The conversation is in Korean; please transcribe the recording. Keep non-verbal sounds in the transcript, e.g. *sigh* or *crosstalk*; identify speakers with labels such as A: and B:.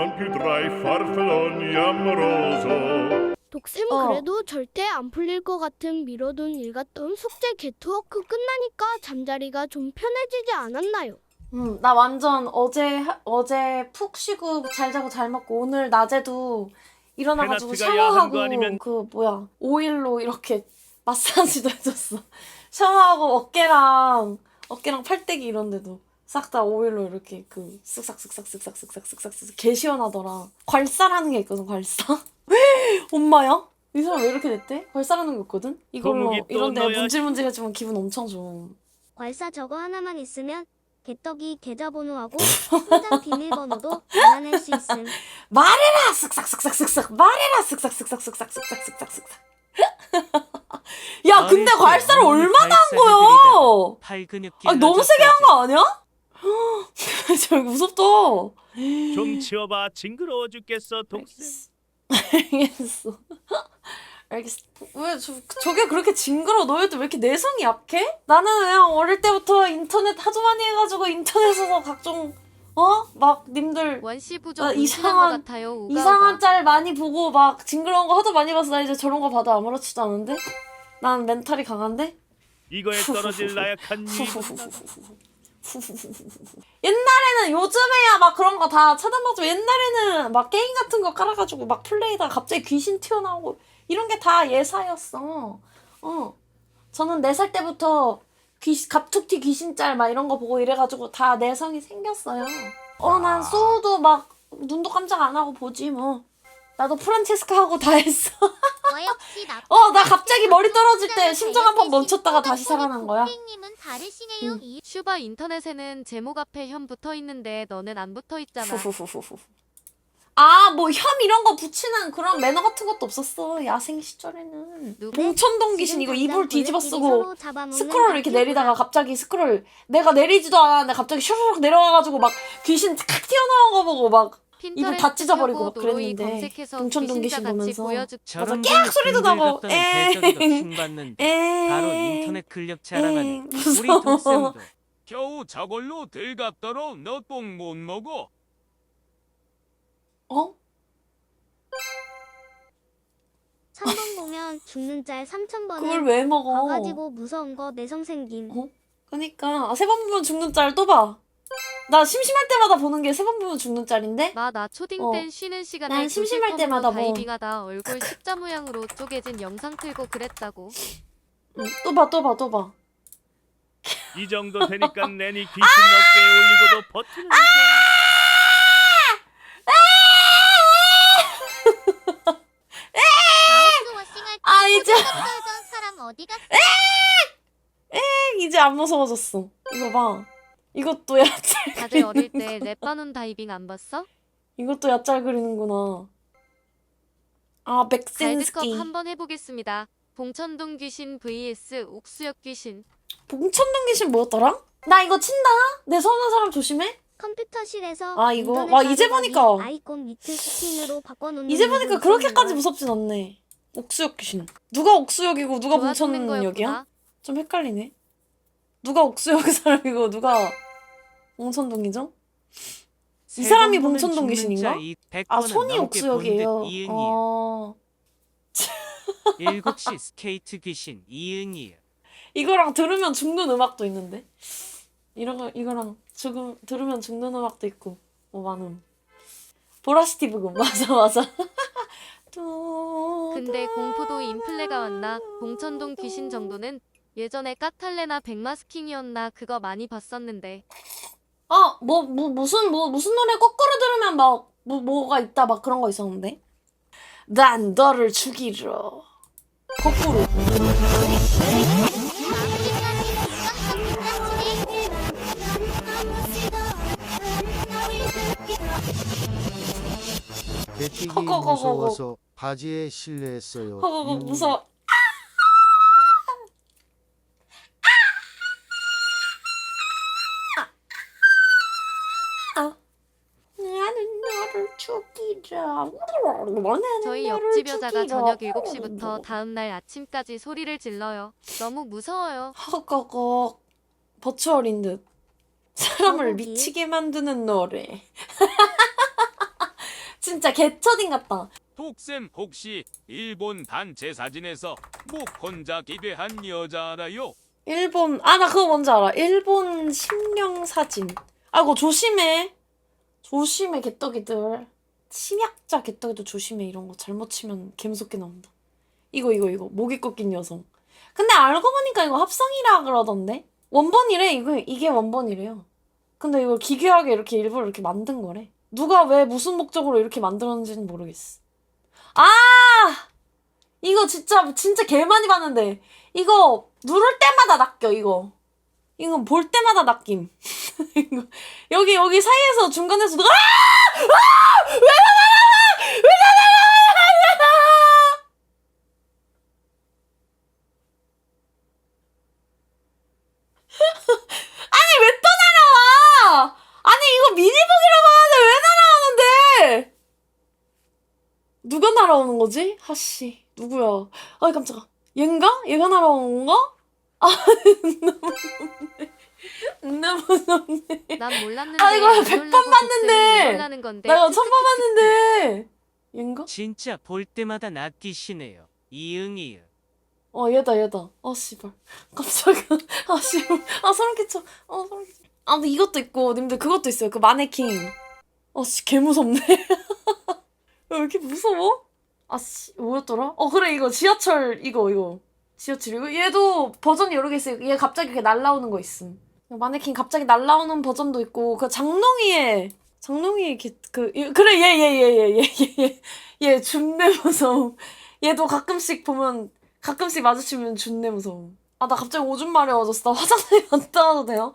A: non più tra i farfalloni amoroso.
B: 독쌤
C: 어.
B: 그래도 절대 안 풀릴 것 같은 미뤄둔 일 같던 숙제 게트워크 끝나니까 잠자리가 좀 편해지지 않았나요?
C: 음, 나 완전 어제 하- 어제 푹 쉬고 잘 자고 잘 먹고 오늘 낮에도 일어나가지고
A: 페나트가 야한
C: 샤워하고
A: 거 아니면-
C: 그 뭐야 오일로 이렇게 *laughs* 마사지도 해줬어. *laughs* 샤워하고 어깨랑 어깨랑 팔대기 이런 데도 싹 다 오일로 이렇게 그 쓱싹 쓱싹 쓱싹 쓱싹 쓱싹 쓱싹 개 시원하더라. 괄사라는 게 있거든 괄사. 엄마야? 이 사람 왜 이렇게 됐대? 괄사라는 게 있거든? 이걸로
A: 거북이 또
C: 이런데
A: 넣어야지.
C: 문질문질 해주면 기분 엄청 좋아.
D: 괄사 저거 하나만 있으면 개떡이 계좌번호하고 통장 비밀번호도 알아낼 수 있음.
C: 말해라 쓱싹 쓱싹 쓱싹 말해라 쓱싹 쓱싹 쓱싹 쓱싹 쓱싹 쓱싹 야 근데 괄사를 얼마나 한 거야
E: 팔 근육
C: 아 너무 세게 한 거 아니야? *laughs* 저 무섭다
A: 좀 치워봐. 징그러워 죽겠어, 독쌤.
C: 알겠어 *laughs* 알겠어 왜 저, 저게 그렇게 징그러 너희들 왜 이렇게 내성이 약해? 나는 그냥 어릴 때부터 인터넷 하도 많이 해가지고 인터넷에서 각종 어? 막 님들
F: 원시
C: 아,
F: 부족
C: 이상한-
F: 이상한 것 같아요. 우가
C: 이상한
F: 우가.
C: 짤 많이 보고 막 징그러운 거 하도 많이 봐서 나 이제 저런 거 봐도 아무렇지도 않은데? 난 멘탈이 강한데?
A: 이거에 *laughs* 떨어질 나약한 이 *laughs*
C: 옛날에는 요즘에야 막 그런 거 다 차단받고 옛날에는 막 게임 같은 거 깔아가지고 막 플레이다가 갑자기 귀신 튀어나오고 이런 게 다 예사였어. 어. 저는 4살 때부터 귀 갑툭튀 귀신짤 막 이런 거 보고 이래가지고 다 내성이 생겼어요. 어, 난 소우도 막 눈도 깜짝 안 하고 보지 뭐. 나도 프란체스카 하고 다 했어.
D: 어, 나.
C: 갑자기 머리 떨어질 때 심장 한 번 멈췄다가 다시 살아난 거야. 응.
D: 이
F: 슈바 인터넷에는 제목 앞에 현 붙어 있는데 너는 안 붙어 있잖아.
C: 후후후후후. 아, 뭐 혐 이런 거 붙이는 그런 매너 같은 것도 없었어. 야생 시절에는. 봉천동 귀신 이거 이불 뒤집어 쓰고 스크롤 이렇게 내리다가 갑자기 스크롤 내가 내리지도 않았는데 갑자기 슈르륵 내려와가지고 막 귀신 탁 튀어나온 거 보고 막 이불 다 찢어버리고 막 그랬는데
F: 귀신 같이
C: 보면서 맞아, 깨악 소리도 나고, 에이.
E: 바로 인터넷 근력
C: 에이,
E: 자랑하는 우리
C: 무서워.
E: 독쌤도 *laughs*
G: 겨우 저걸로 들갑더러 너 똥 못 먹어.
C: 어?
D: 천번 *laughs* 보면 죽는 짤 3천
C: 그걸 왜 먹어?
D: 봐가지고 무서운 거 내성 생김.
C: 어? 그니까 아, 세 번 보면 죽는 짤 또 봐. 나 심심할 때마다 보는 게 세 번 보면 죽는 짤인데?
F: 마 나 초딩
C: 어.
F: 땐 쉬는 시간에
C: 난 심심할 때마다 뭐.
F: 다이빙 하다 얼굴 십자 모양으로 쪼개진 영상 틀고 그랬다고.
C: 응, 또 봐, 또 봐, 또 봐.
A: 이 정도 되니까 내니 귀신 어깨에 올리고도 버티는 거.
D: 마우스 워싱할 때
C: 아, 이제,
D: 떨던 사람 어디 갔어?
C: 이제 안 무서워졌어. 이거 봐. 이것도 야짤 *laughs*
F: 다들 어릴
C: 그리는
F: 때
C: 거.
F: 랩바눈 다이빙 안 봤어?
C: 이것도 야짤 그리는구나. 아,
F: 갈드컵
C: 백센스키.
F: 한번 해보겠습니다. 봉천동 귀신 vs 옥수역 귀신.
C: 봉천동 귀신 뭐였더라? 나 이거 친다. 내 서운한 사람 조심해.
D: 컴퓨터실에서
C: 아, 이거?
D: 인터넷
C: 와, 이제
D: 가져가기
C: 보니까.
D: 아이콘 밑을 스킨으로 바꿔놓는
C: 이제 보니까 그렇게까지. 무섭진 않네. 옥수역 귀신. 누가 옥수역이고 누가 봉천역이야?
F: 거였구나.
C: 좀 헷갈리네. 누가 옥수역 사람이고 누가 봉천동이죠? 이 사람이 봉천동 귀신인가? 아, 손이 옥수역이에요. 어... *laughs*
E: 일곱 시 스케이트 귀신 이응이에요.
C: 이거랑 들으면 죽는 음악도 있는데. 이런 거 이거랑 죽음 들으면 죽는 음악도 있고 뭐 많음. 보라시티 부금 맞아 맞아. *laughs*
F: 근데 공포도 인플레가 왔나? 봉천동 귀신 정도는 예전에 까탈레나 백마스킹이었나 그거 많이 봤었는데
C: 아, 뭐, 뭐, 무슨, 뭐, 무슨 노래 거꾸로 들으면 막, 뭐, 뭐가 있다, 막 그런 거 있었는데? 난 너를 죽이러. 거꾸로. 허거거거거.
H: 무서워서 바지에 실례했어요.
C: 허거거,
H: 음,
C: 무서워. 나는
F: 저희 옆집 여자가. 저녁 7시부터 다음날 아침까지 소리를 질러요. 너무 무서워요.
C: 허거거. 버추얼인 듯. 사람을
D: 거북이.
C: 미치게 만드는 노래. *laughs* 진짜 개처딩 같다.
G: 독쌤 혹시 일본 단체 사진에서 목 혼자 기대한 여자 알아요?
C: 일본 아 나 그거 뭔지 알아. 일본 심령 사진. 아이고 조심해. 조심해 개떡이들. 침약자 개떡이도 조심해 이런 거 잘못 치면 개무섭게 나온다. 이거 이거 이거 목이 꺾인 여성. 근데 알고 보니까 이거 합성이라 그러던데. 원본이래 이거 이게 원본이래요. 근데 이걸 기괴하게 이렇게 일부러 이렇게 만든 거래. 누가 왜 무슨 목적으로 이렇게 만들었는지는 모르겠어. 아 이거 진짜 진짜 개 많이 봤는데 이거 누를 때마다 낚여 이거. 이거 볼 때마다 낚임. *laughs* 이거 여기 여기 사이에서 중간에서 누가 아! 아! 왜 나가! 아니 왜 또 날아와? 아니 이거 미니북이라고 하는데 왜 날아오는데? 누가 날아오는 거지? 하씨 누구야? 아이 깜짝아. 얘인가? 얘가 날아오는 건가? 아 *laughs* 너무 무섭네.
F: 난 몰랐는데
C: 아, 이거
F: 안
C: 백번
F: 놀라고
C: 봤는데.
F: 독쌤은 놀라는 건데
C: 나 이거 처음 봐봤는데 얘인가?
E: 진짜 볼 때마다 낚이시네요. 이응이요.
C: 어 얘다 얘다. 어 씨발 깜짝이야. 아 씨발 아 소름 끼쳐. 어 소름 끼쳐. 아 근데 이것도 있고 님들 그것도 있어요. 그 마네킹. 어씨 개 무섭네. *laughs* 왜 이렇게 무서워? 아씨 뭐였더라? 어 그래 이거 지하철 이거 이거 지하철 이거 얘도 버전이 여러 개 있어요. 얘 갑자기 이렇게 날라오는 거 있음. 마네킹 갑자기 날라오는 버전도 있고 그 장롱이에 이렇게 그 이- 그래 얘 얘 얘 얘 얘 얘얘 준내 무서움. 얘도 가끔씩 보면 가끔씩 마주치면 준내 무서움. 아 나 갑자기 오줌 마려워졌어. 나 *laughs* 화장실 갔다 와도 돼요?